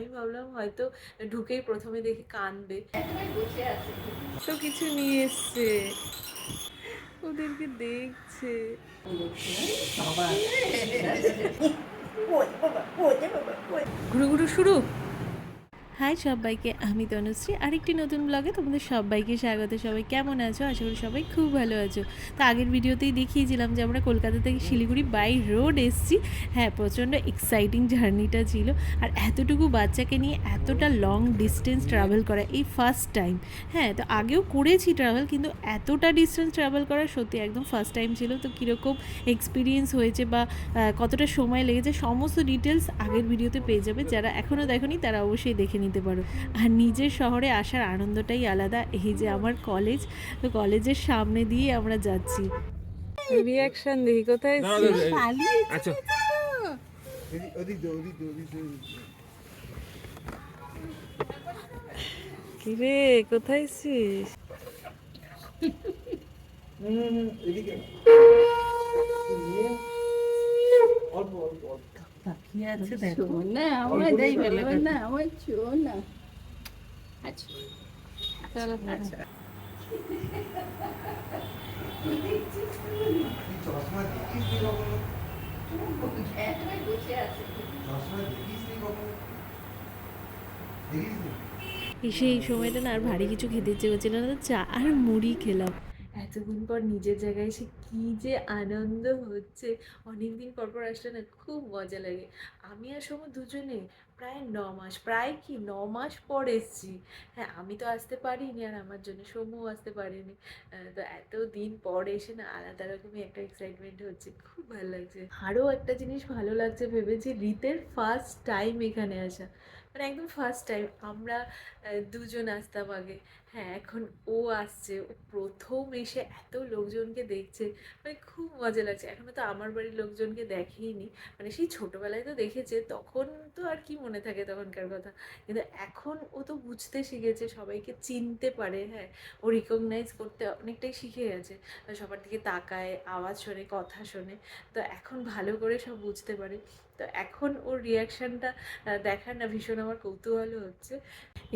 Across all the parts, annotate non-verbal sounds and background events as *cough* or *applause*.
আমি ভাবলাম হয়তো ঢুকেই প্রথমে দেখে কানবে। তো কিছু নিয়ে এসছে। ওদেরকে দেখছে। ঘুরু ঘুরু শুরু? হাই সবাইকে, আমি তনুশ্রী। আরেকটি নতুন ব্লগে তোমাদের সবাইকে স্বাগত। সবাই কেমন আছো? আশা করি সবাই খুব ভালো আছো। তো আগের ভিডিওতেই দেখিয়েছিলাম যে আমরা কলকাতা থেকে শিলিগুড়ি বাই রোড এসেছি। হ্যাঁ প্রচণ্ড এক্সাইটিং জার্নিটা ছিল। আর এতটুকু বাচ্চাকে নিয়ে এতটা লং ডিস্টেন্স ট্রাভেল করা এই ফার্স্ট টাইম হ্যাঁ তো আগেও করেছি ট্রাভেল কিন্তু এতটা ডিস্টেন্স ট্রাভেল করা সত্যি একদম ফার্স্ট টাইম ছিল। তো কীরকম এক্সপিরিয়েন্স হয়েছে বা কতটা সময় লেগেছে, সমস্ত ডিটেলস আগের ভিডিওতে পেয়ে যাবে। যারা এখনও দেখোনি, তারা অবশ্যই দেখে নিতে পারো আর নিজের শহরে আসার আনন্দটাই আলাদা এই যে আমার কলেজ তো কলেজের সামনে দিয়ে আমরা যাচ্ছি রিয়াকশন দেখি কোথায় আচ্ছা দে। কিরে কোথায় ছিস এদিকে। অল্প অল্প অল্প। না আমার দেই বলে না আমার ছো না। আচ্ছা। চলো আচ্ছা। নি এসে এই সময়টা না আর ভারী কিছু খেতে ইচ্ছে করছিল না চা আর মুড়ি খেলাম। এতদিন পর নিজের জায়গায় এসে কী যে আনন্দ হচ্ছে। অনেক দিন পর পর আসলে না খুব মজা লাগে। আমি আর সময় দুজনে প্রায় ন মাস, প্রায় কি ন মাস পর এসছি। হ্যাঁ আমি তো আসতে পারিনি আর আমার জন্য সমু আসতে পারিনি। তো এত দিন পর এসে না আলাদা রকমই একটা এক্সাইটমেন্ট হচ্ছে। খুব ভালো লাগছে। আরও একটা জিনিস ভালো লাগছে ভেবে যে রীতের ফার্স্ট টাইম এখানে আসা। মানে একদম ফার্স্ট টাইম আমরা দুজন আসতাম আগে। হ্যাঁ এখন ও আসছে। ও প্রথম এসে এত লোকজনকে দেখছে মানে খুব মজা লাগছে। এখনও তো আমার বাড়ির লোকজনকে দেখেইনি। মানে সেই ছোটোবেলায় তো দেখেছে, তখন তো আর কি মনে থাকে তখনকার কথা। কিন্তু এখন ও তো বুঝতে শিখেছে, সবাইকে চিনতে পারে হ্যাঁ। ও রিকগনাইজ করতে অনেকটাই শিখে গেছে। সবার দিকে তাকায়, আওয়াজ শোনে, কথা শোনে। তো এখন ভালো করে সব বুঝতে পারে। তো এখন ওর রিয়াকশানটা দেখার না, ভীষণ আমার কৌতূহল হচ্ছে।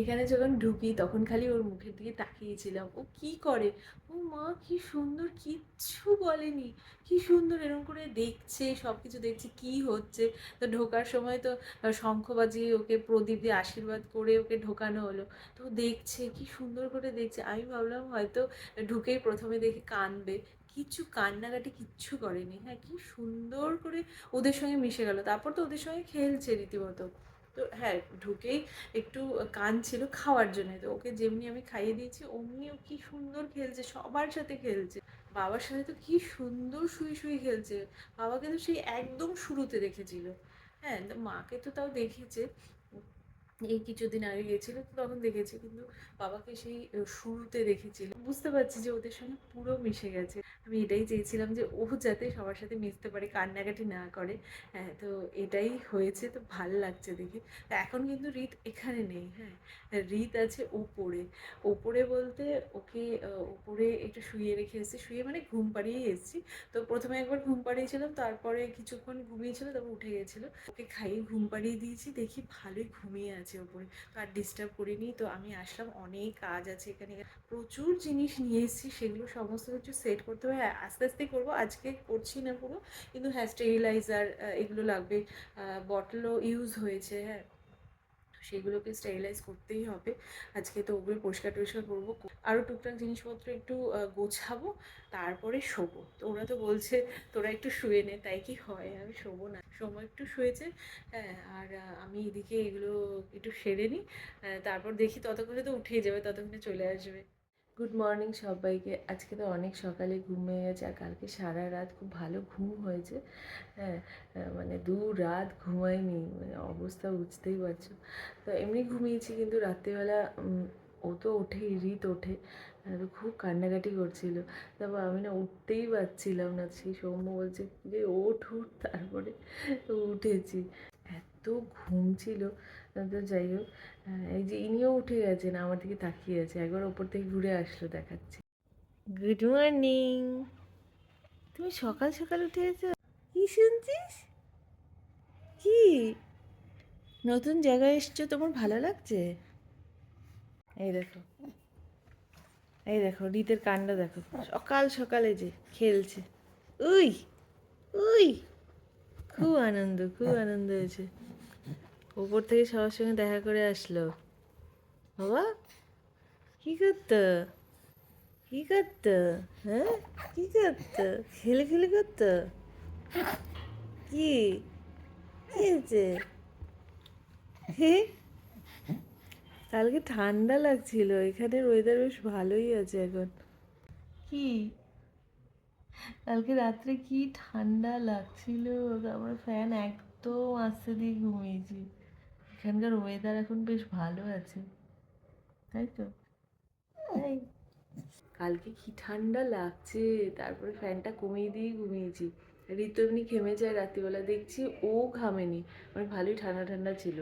এখানে যখন ঢুকি, তখন খালি ওর মুখের দিকে তাকিয়েছিলাম। ও কি করে? ও মা, কি সুন্দর, কিচ্ছু বলেনি। কি সুন্দর এরকম করে দেখছে সব কিছু দেখছে, কি হচ্ছে? তো ঢোকার সময় তো শঙ্খ বাজিয়ে ওকে প্রদীপ দিয়ে আশীর্বাদ করে ওকে ঢোকানো হলো। তো দেখছে, কি সুন্দর করে দেখছে। আমি ভাবলাম হয়তো ঢুকেই প্রথমে দেখে কানবে। কিচ্ছু কান্নাকাটি কিচ্ছু করেনি। হ্যাঁ কি সুন্দর করে ওদের সঙ্গে মিশে গেল। তারপর তো ওদের সঙ্গে খেলছে রীতিমতো। তো হ্যাঁ ঢুকেই একটু কান ছিল খাওয়ার জন্য। তো ওকে যেমনি আমি খাইয়ে দিয়েছি অমনি ও কি সুন্দর খেলছে, সবার সাথে খেলছে। বাবার সাথে তো কি সুন্দর শুয়ে শুয়ে খেলছে। বাবাকে তো সেই একদম শুরুতে দেখেছিল। হ্যাঁ মাকে তো তাও দেখেছে। এই কিছুদিন আগে গেছিল তো তখন দেখেছি কিন্তু বাবাকে সেই শুরুতে দেখেছিল। বুঝতে পারছি যে ওদের সঙ্গে পুরো মিশে গেছে। আমি এটাই চেয়েছিলাম যে ও যাতে সবার সাথে মিশতে পারে, কান্নাকাটি না করে। হ্যাঁ তো এটাই হয়েছে, তো ভালো লাগছে দেখে। তো এখন কিন্তু রীত এখানে নেই হ্যাঁ। রিত আছে ওপরে। ওপরে বলতে ওকে ওপরে একটু শুয়ে রেখে এসেছি। শুয়ে মানে ঘুম পাড়িয়েই এসেছি। তো প্রথমে একবার ঘুম পাড়িয়েছিলাম, তারপরে কিছুক্ষণ ঘুমিয়েছিল, তারপর উঠে গেছিল। ওকে খাইয়ে ঘুম পাড়িয়ে দিয়েছি, দেখি ভালোই ঘুমিয়ে আছে। ওপরে তো আর ডিস্টার্ব করিনি। তো আমি আসলাম অনেক কাজ আছে এখানে। প্রচুর জিনিস নিয়ে এসেছি সেগুলো সমস্ত কিছু সেট করতে হবে। হ্যাঁ, আস্তে আস্তে করব আজকে করছি না পুরো কিন্তু হ্যাঁ স্টেরিলাইজার এগুলো লাগবে। বটলও ইউজ হয়েছে হ্যাঁ। সেগুলোকে স্টেরিলাইজ করতেই হবে। আজকে তো ওগুলো পরিষ্কার টরিষ্কার করব। আরও টুকটাক জিনিসপত্র একটু গোছাবো, তারপরে শোবো। তো ওরা তো বলছে, তোরা একটু শুয়ে নে। তাই কি হয়? আমি শোবো না। সময় একটু শুয়েছে হ্যাঁ আর আমি এদিকে এগুলো একটু সেরে নিই তারপর দেখি ততক্ষণে তো উঠেই যাবে, ততক্ষণে চলে আসবে। গুড মর্নিং সবাইকে। আজকে তো অনেক সকালে ঘুম হয়ে গেছে আর কালকে সারা রাত খুব ভালো ঘুম হয়েছে। হ্যাঁ মানে দু রাত ঘুমাইনি মানে অবস্থা বুঝতেই পারছ। তো এমনি ঘুমিয়েছি কিন্তু রাত্রিবেলা ও তো ওঠেই রীত ওঠে। খুব কান্নাকাটি করছিল। তারপর আমি না উঠতেই পারছিলাম না। সেই সৌম্য বলছে, যে ওঠ উঠ তারপরে উঠেছি। এত ঘুম ছিল। তো যাই হোক এই যে ইনিও উঠে গেছেন আমার দিকে তাকিয়ে আছে একবার ওপর থেকে ঘুরে আসলো দেখাচ্ছি। গুড মর্নিং তুমি সকাল সকাল উঠে গেছো? কি শুনছিস? কি? নতুন জায়গায় এসছো তোমার ভালো লাগছে? এই দেখো। এই দেখো রীতের কাণ্ড দেখো। সকাল সকালে যে খেলছে। উই উই! খুব আনন্দ খুব আনন্দ হয়েছে। ওপর থেকে সবার সঙ্গে দেখা করে আসলো। বাবা, কি করত? কি করত? হ্যাঁ? কি করতো? খেলে খেলে করতো? কি? হয়েছে? কালকে ঠান্ডা লাগছিল, এখানের ওয়েদার বেশ ভালোই আছে এখন। কি? কালকে রাত্রে কি ঠান্ডা লাগছিল? আমরা ফ্যান একদম আস্তে দিয়ে ঘুমিয়েছি। এখানকার ওয়েদার এখন বেশ ভালো আছে। তাই তো? তাই কালকে কি ঠান্ডা লাগছে তারপরে ফ্যানটা কমিয়ে দিয়ে ঘুমিয়েছি। ঋতু এমনি ঘেমে যায় রাত্রিবেলা দেখছি ও ঘামেনি। মানে ভালোই ঠান্ডা ঠান্ডা ছিল।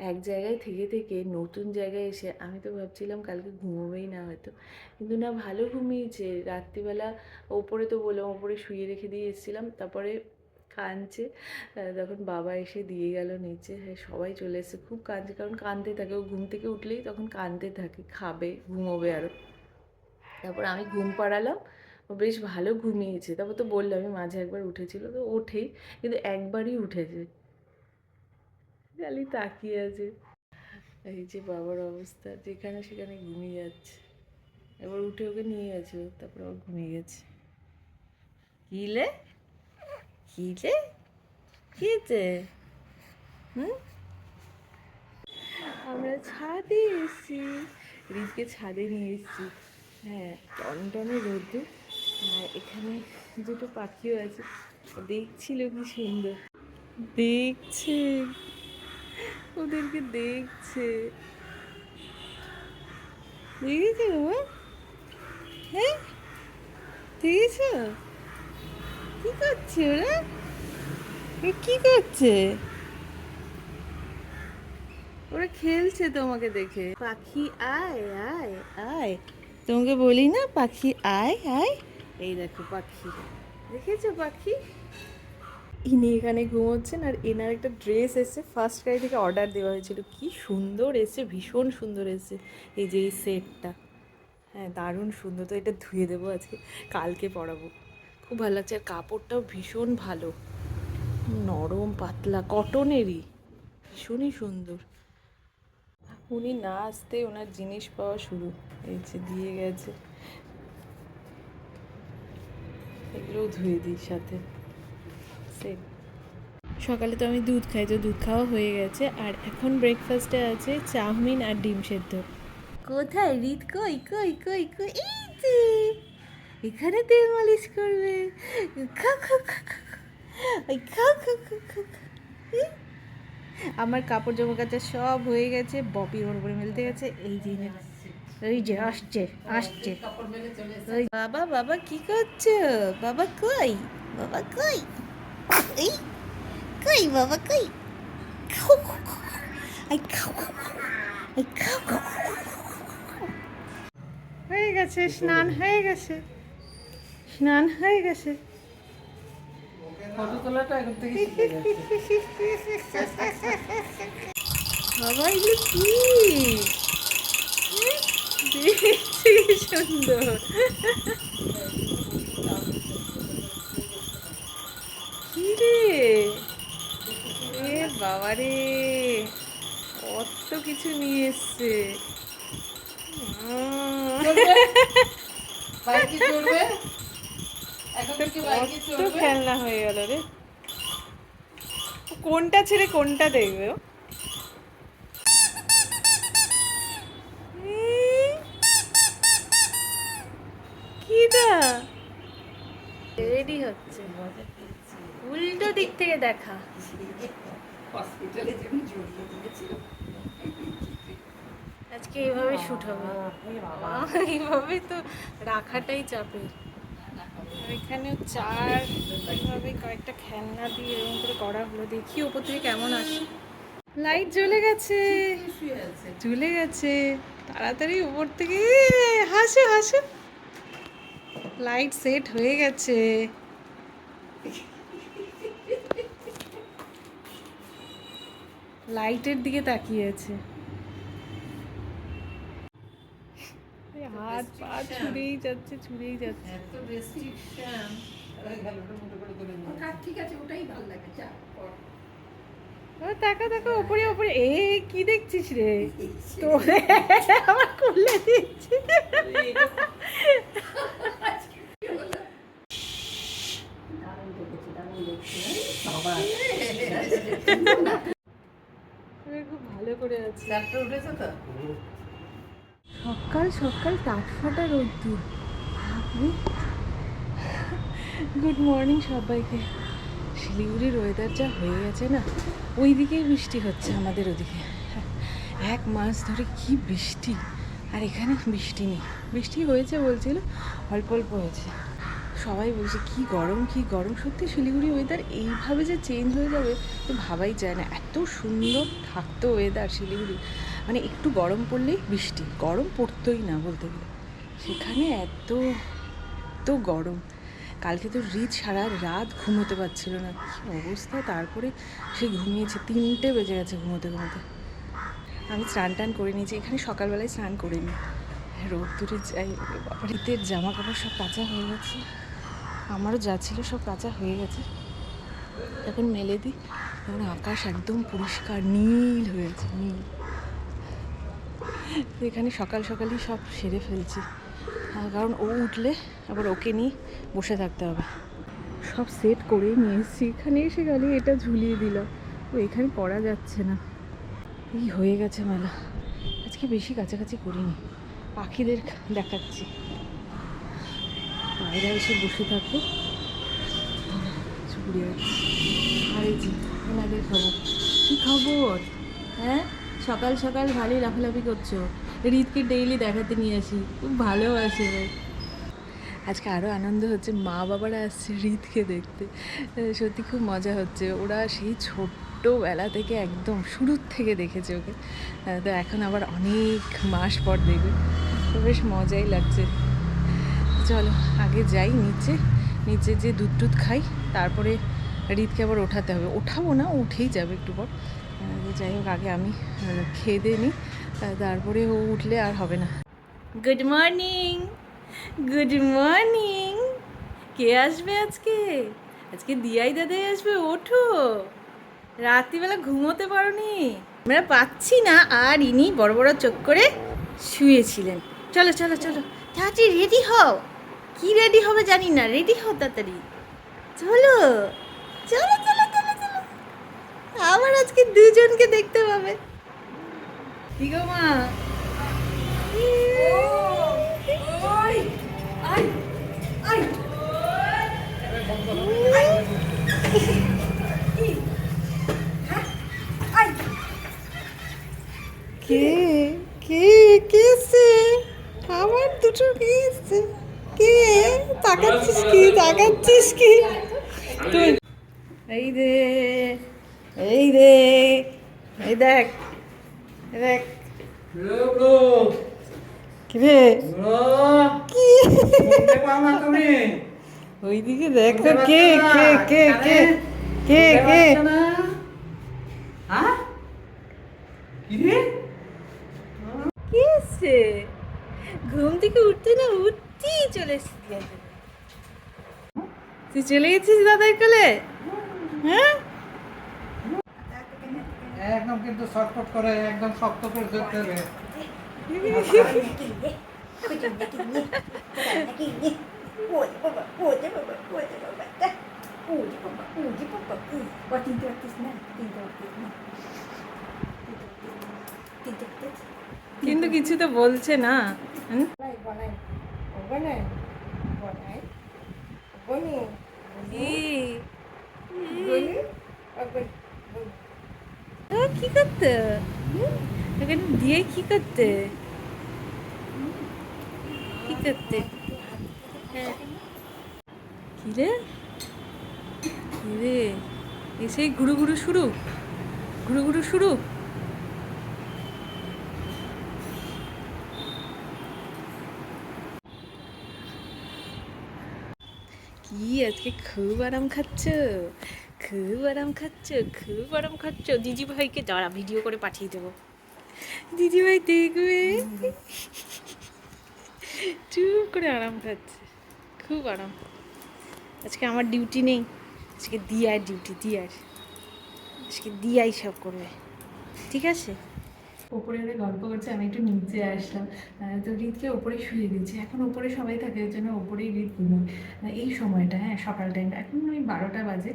এক জায়গায় থেকে থেকে নতুন জায়গায় এসে আমি তো ভাবছিলাম কালকে ঘুমোবেই না হয়তো। কিন্তু না ভালো ঘুমিয়েছে। রাত্রিবেলা ওপরে তো বললাম ওপরে শুয়ে রেখে দিয়ে এসেছিলাম। তারপরে কাঁদছে। তখন বাবা এসে দিয়ে গেল নিচে। হ্যাঁ সবাই চলে এসেছে, খুব কাঁদছে, কারণ কাঁদতে থাকে। ও ঘুম থেকে উঠলেই তখন কাঁদতে থাকে, খাবে, ঘুমোবে আরও তারপর আমি ঘুম পাড়ালাম বেশ ভালো ঘুমিয়েছে। তারপর তো বলল, আমি মাঝে একবার উঠেছিল, তো ওঠেই, কিন্তু একবারই উঠেছে। খালি তাকিয়ে আছে। এই যে বাবার অবস্থা, যেখানে সেখানে ঘুমিয়ে যাচ্ছে। এবার উঠে ওকে নিয়ে গেছে তারপর আবার ঘুমিয়ে গেছে। কিলে কিলে কিতে হুম আমরা ছাদে এসেছি রিজকে ছাদে নিয়ে এসেছি হ্যাঁ টনটনে রোদে আর এখানে দুটো পাখিও আছে দেখছিল কি সুন্দর দেখছে ওদেরকে দেখছে দেখেছ হ্যাঁ দেখেছ কি করছে ওরা? কি করছে? ওরা খেলছে তোমাকে দেখে। পাখি, আয় আয় আয়। তোমাকে বলি না, পাখি, আয় আয়। এই দেখো পাখি। দেখেছ পাখি? ইনি এখানে ঘুমোচ্ছেন আর এনার একটা ড্রেস এসছে। ফার্স্ট ক্রাই থেকে অর্ডার দেওয়া হয়েছিল। কি সুন্দর এসছে, ভীষণ সুন্দর এসছে। এই যে এই সেটটা হ্যাঁ দারুণ সুন্দর। তো এটা ধুয়ে দেবো আজকে। কালকে পরাবো। খুব ভালো লাগছে। আর কাপড়টাও ভীষণ ভালো। নরম, পাতলা কটনেরই ভীষণই সুন্দর। উনি না আসতে ওনার জিনিস পাওয়া শুরু। যে দিয়ে গেছে। এগুলোও ধুয়ে দিই সাথে। সেট সকালে তো আমি দুধ খাই, তো দুধ খাওয়া হয়ে গেছে। আর এখন ব্রেকফাস্টে আছে চাউমিন আর ডিম সেদ্ধ। কোথায়? রিত কই কই কই কই? এই এখানে তেল মালিশ করবে খা খা খা খা খা। ওই খা খা খা খা খা। আমার কাপড় জামা কাচা সব হয়ে গেছে বপি ওর উপরে মেলতে গেছে এই যে নে। এই যে আসছে আসছে ওই বাবা বাবা কি করছ বাবা কই বাবা কই এই কই বাবা কই। আই। আই খাও। হয়ে গেছে স্নান হয়ে গেছে স্নান হয়ে গেছে। বাবা এগুলো কি? সুন্দর। কি রে? বাবা রে কত কিছু নিয়ে এসছে। আহ, কত খেলনা হয়ে গেল রে। কোনটা ছেড়ে কোনটা দেখবে ও? কিটা রেডি হচ্ছে। উল্টো দিক থেকে দেখা। হসপিটালে যেমন জড়িয়ে দিয়েছিল আজকে এইভাবে শুট হবে। এইভাবে তো রাখাটাই চাপের। এখানেও চার এইভাবে কয়েকটা খেলনা দিয়ে এরকম করে করা হলো। দেখি ওপর থেকে কেমন আসে লাইট জ্বলে গেছে জ্বলে গেছে। তাড়াতাড়ি উপর থেকে হাসো হাসো। লাইট সেট হয়ে গেছে। লাইটের দিকে তাকিয়ে আছে এই হাত পা ছুড়েই যাচ্ছে ছুড়েই যাচ্ছে। এত রেস্ট্রিকশন ঠিক আছে ওটাই ভালো লাগে যা তাকা তাকা ওপরে ওপরে। এ কি দেখছিস রে? *laughs* তোরে আমার খুলে দিচ্ছি। খুব ভালো করে আছি। ডাক্তার উঠেছে তো? সকাল সকাল টাটফাটা রোদ্দুর। গুড মর্নিং সবাইকে। শিলিগুড়ির ওয়েদার যা হয়ে গেছে না ওই দিকেই বৃষ্টি হচ্ছে আমাদের ওদিকে। এক মাস ধরে কি বৃষ্টি। আর এখানে বৃষ্টি নেই। বৃষ্টি হয়েছে বলছিল, অল্প অল্প হয়েছে। সবাই বলছে, কি গরম কি গরম। সত্যি শিলিগুড়ি ওয়েদার এইভাবে যে চেঞ্জ হয়ে যাবে, তো ভাবাই যায় না। এত সুন্দর থাকতো ওয়েদার শিলিগুড়ি। মানে একটু গরম পড়লেই বৃষ্টি, গরম পড়তোই না বলতে গেলে। সেখানে এত এত গরম। কালকে তো রিচ সারা রাত ঘুমোতে পারছিল না। কী অবস্থা? তারপরে সে ঘুমিয়েছে, তিনটে বেজে গেছে ঘুমোতে ঘুমোতে। আমি স্নান টান করে নিয়েছি, এখানে সকালবেলায় স্নান করিনি। রোদ্দুরে যাই শীতের জামা কাপড় সব কাঁচা হয়ে গেছে। আমারও যা ছিল সব কাঁচা হয়ে গেছে। এখন মেলে দিই। এখন আকাশ একদম পরিষ্কার, নীল হয়েছে নীল। এখানে সকাল সকালই সব সেরে ফেলছি। কারণ ও উঠলে আবার ওকে নিয়ে বসে থাকতে হবে। সব সেট করেই নিয়ে এসেছি। এখানে এসে গেলে এটা ঝুলিয়ে দিলাম ও এখানে পড়া যাচ্ছে না। এই হয়ে গেছে মেলা। আজকে বেশি কাছাকাছি করিনি। পাখিদের দেখাচ্ছি। বাইরে এসে বসে থাকব আর এই যে ওনাদের খবর। কী খবর? হ্যাঁ? সকাল সকাল ভালোই লাফালাফি করছ। রিতকে ডেইলি দেখাতে নিয়ে আসি। খুব ভালোবাসে। আজকে আরও আনন্দ হচ্ছে, মা বাবারা আসছে রিতকে দেখতে। সত্যি খুব মজা হচ্ছে। ওরা সেই ছোট্টবেলা থেকে একদম শুরুর থেকে দেখেছে ওকে। তো এখন আবার অনেক মাস পর দেখবে। তো বেশ মজাই লাগছে। চলো, আগে যাই নিচে। নিচে যে দুধ টুধ খাই, তারপরে রিতকে আবার ওঠাতে হবে। ওঠাবো না উঠেই যাবে একটু পর। যাই হোক আগে আমি খেয়ে দিয়ে নিই তারপরে ও উঠলে আর হবে না। গুড মর্নিং গুড মর্নিং কে আসবে আজকে? আজকে দিয়াই দাদাই আসবে ওঠো। রাত্রিবেলা ঘুমোতে পারোনি। আমরা পাচ্ছি না আর ইনি বড় বড় চোখ করে শুয়েছিলেন। চলো চলো চলো। তাড়াতাড়ি রেডি হও। কি রেডি হবে জানি না রেডি হও তাড়াতাড়ি। চলো চলো চলো চলো চলো আবার আজকে দুজনকে দেখতে পাবে। কি গো মা? কে? কে? কে আমার দুটো কে কে? তাকাচ্ছিস কি? তাকাচ্ছিস কি? তুই এই রে এই রে এই দেখ দেখ। কি রে? কি? ওইদিকে দেখো কে কে কে কে কে কে কি? এসছে ঘুম থেকে উঠতে না উঠতেই চলে এসেছি তুই চলে গেছিস দাদার কোলে? হ্যাঁ? একদম কিন্তু শর্টকট করে একদম শক্ত করে ধরতে হবে। কিন্তু কিছু তো বলছে না। হুম? কি? করতে? এখানে দিয়ে কি করতে? কি করতে? হ্যাঁ। কি রে? কি রে? এসেই ঘুরু ঘুরু শুরু? ঘুরু ঘুরু শুরু? কি আজকে খুব আরাম খাচ্ছ? খুব আরাম খাচ্ছ, খুব আরাম খাচ্ছ। দিদি ভাইকে দাঁড়া ভিডিও করে পাঠিয়ে দেবো। দিদি ভাই দেখবে? চুপ করে আরাম খাচ্ছে। খুব আরাম। আজকে আমার ডিউটি নেই। আজকে দিয়ার ডিউটি দিয়ার। আজকে দিয়াই সব করবে। ঠিক আছে? ওপরে ওরা গল্প করছে, আমি একটু নিচে আসলাম। তো রিতকে ওপরে শুয়ে দিয়েছি। এখন ওপরে সবাই থাকে ওই জন্য ওপরেই রিত ঘুমোয় এই সময়টা হ্যাঁ সকাল টাইমটা এখন ওই বারোটা বাজে,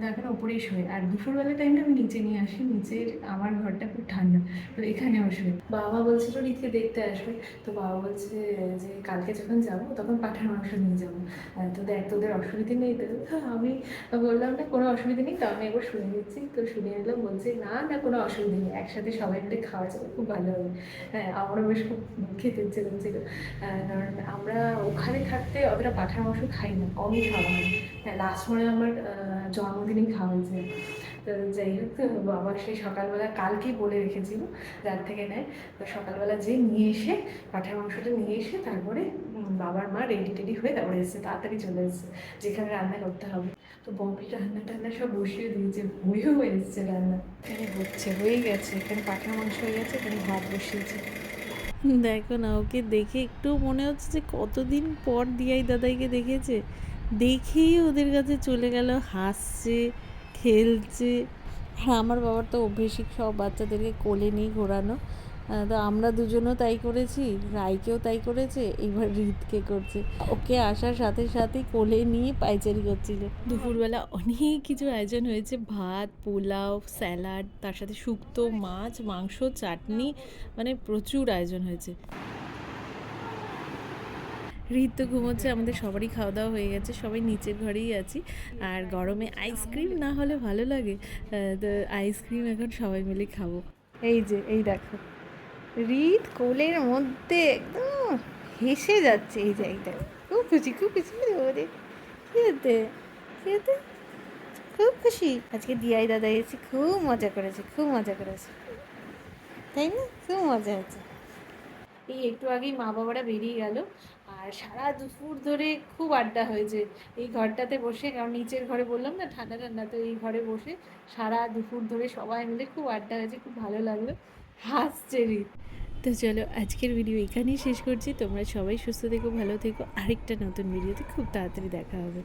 তো এখন ওপরেই শুয়ে। আর দুপুরবেলা টাইমটা আমি নিচে নিয়ে আসি নিচের আমার ঘরটা খুব ঠান্ডা, তো এখানেও শুয়ে। বাবা বলছিল রিতকে দেখতে আসবে। তো বাবা বলছে যে, কালকে যখন যাব, তখন পাঠার মাংস নিয়ে যাব। তো দেখ, তোদের অসুবিধে নেই তো? আমি বললাম, না, কোনো অসুবিধা নেই। তো আমি একবার শুনে নিচ্ছি। তো শুনে এলাম, বলছে, না না, কোনো অসুবিধে নেই। একসাথে সবাই মিলে খাওয়া যাবে খুব ভালো হবে হ্যাঁ আমারও বেশ খুব খেতে ইচ্ছে করছিল কারণ আমরা ওখানে থাকতে অতটা পাঠার মাংস খাই না, কমই খাওয়া হয়। হ্যাঁ লাস্ট মনে আমার জন্মদিনেই খাওয়া হয়েছে। তো যাই হোক, তো বাবা সেই সকালবেলা কালকেই বলে রেখেছিল রাত থেকে নেয়। তো সকালবেলা যে নিয়ে এসে পাঠার মাংসটা নিয়ে এসে তারপরে বাবার মা রেডি টেডি হয়ে তারপরে এসেছে, তাড়াতাড়ি চলে এসেছে, যেখানে রান্না করতে হবে। তো বম্বি রান্না টান্না সব বসিয়ে দিয়েছে হয়েও এসেছে রান্না। এখানে হচ্ছে, হয়ে গেছে, এখানে পাঠার মাংস হয়ে গেছে, এখানে ভাত বসিয়েছে। দেখো না, ওকে দেখে একটু মনে হচ্ছে যে কতদিন পর দিয়াই দাদাইকে দেখেছে। দেখেই ওদের কাছে চলে গেল, হাসছে খেলছে। আর আমার বাবার তো অভ্যেসই সব বাচ্চাদেরকে কোলে নিয়ে ঘোরানো। তো আমরা দুজনও তাই করেছি, রাইকেও তাই করেছে, এবার রিতকে করছে। ওকে আসার সাথে সাথে কোলে নিয়ে পাইচারি করছিল। দুপুরবেলা অনেক কিছু আয়োজন হয়েছে। ভাত, পোলাও, স্যালাড, তার সাথে শুক্তো, মাছ, মাংস, চাটনি মানে প্রচুর আয়োজন হয়েছে। রিত তো ঘুমোচ্ছে, আমাদের সবারই খাওয়া দাওয়া হয়ে গেছে, সবাই নিচের ঘরেই আছি। আর গরমে আইসক্রিম না হলে ভালো লাগে। তো আইসক্রিম এখন সবাই মিলে খাব। এই যে, এই দেখো। রিত কোলের মধ্যে একদম হেসে যাচ্ছে, এই দেখো। খুব খুশি খুব খুশি ওরে হতে কি খুব খুশি। আজকে দিয়াই দাদা এসে খুব মজা করেছে, খুব মজা করেছে। তাই না? খুব মজা হয়েছে এই একটু আগেই মা বাবারা বেরিয়ে গেল। আর সারা দুপুর ধরে খুব আড্ডা হয়েছে। এই ঘরটাতে বসে, কারণ নিচের ঘরে বললাম না, ঠান্ডা ঠান্ডা, তো এই ঘরে বসে সারা দুপুর ধরে সবাই মিলে খুব আড্ডা হয়েছে, খুব ভালো লাগল। হাসছে রীত। তো চলো, আজকের ভিডিও এখানেই শেষ করছি। তোমরা সবাই সুস্থ থেকো, ভালো থেকো। আরেকটা নতুন ভিডিওতে খুব তাড়াতাড়ি দেখা হবে।